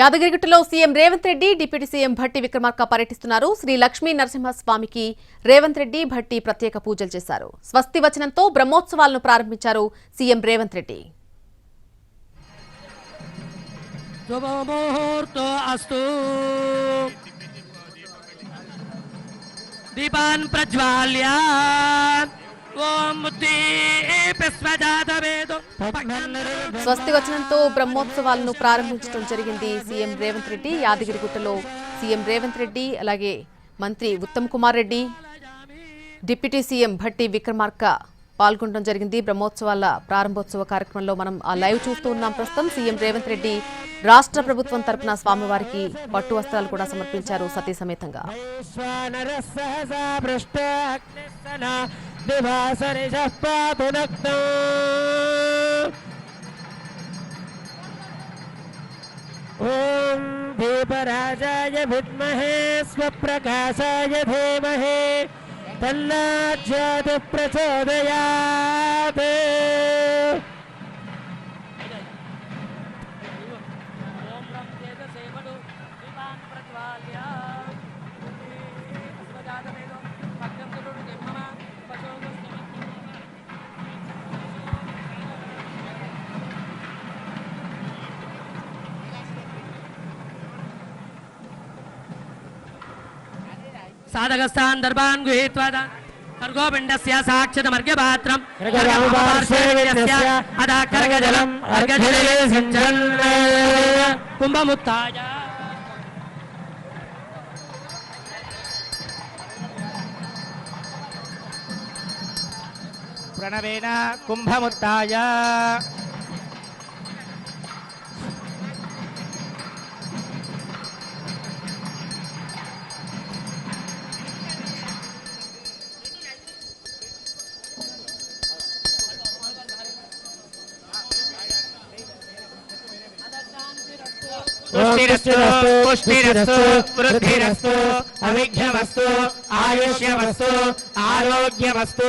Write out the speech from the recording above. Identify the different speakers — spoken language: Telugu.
Speaker 1: యాదగిరిగుట్టలో CM Revanth Reddy deputy CM Bhatti Vikramarka పర్యటిస్తున్నారు. శ్రీ లక్ష్మీ నరసింహస్వామికి రేవంత్ రెడ్డి భట్టి ప్రత్యేక పూజలు చేశారు. స్వస్తి వచనంతో బ్రహ్మోత్సవాలను ప్రారంభించారు సీఎం రేవంత్ రెడ్డి.
Speaker 2: దీపాన్ ప్రజ్వాల్యా. ఓం
Speaker 1: వచ్చినంతో బ్రహ్మోత్సవాలను ప్రారంభించడం జరిగింది సీఎం రేవంత్ రెడ్డి. యాదగిరిగుట్టలో సీఎం రేవంత్ రెడ్డి అలాగే మంత్రి ఉత్తమ్ కుమార్ రెడ్డి డిప్యూటీ సీఎం భట్టి విక్రమార్క పాల్గొనడం జరిగింది. బ్రహ్మోత్సవాల ప్రారంభోత్సవ కార్యక్రమంలో మనం ఆ లైవ్ చూస్తూ ఉన్నాం. ప్రస్తుతం సీఎం రేవంత్ రెడ్డి రాష్ట్ర ప్రభుత్వం తరపున స్వామివారికి పట్టు వస్త్రాలు కూడా సమర్పించారు సతీ సమేతంగా
Speaker 2: సహసా పృష్ట అగ్నిస్తన దివాసరిషః పాతు నగ్నో ఓం దీపరాజాయ విద్మహే స్వప్రకాశాయ ధీమహి తల్లాజ్యాతు ప్రచోదయాత్ साधकस्थान दर्भान गुहेत्वाद खर्गोपिण्डस्य साक्षतमर्घ्यपात्रम् अधः कर्गजलम् अर्घजले सिञ्चन् कुम्भमुत्थाय
Speaker 3: ప్రణవేన కుంభముత్తాయ పుష్టిరస్తు పుష్టిరస్తు వృద్ధిరస్తు అవిఘ్నమస్తు ఆయుష్యమస్తు ఆరోగ్యమస్తు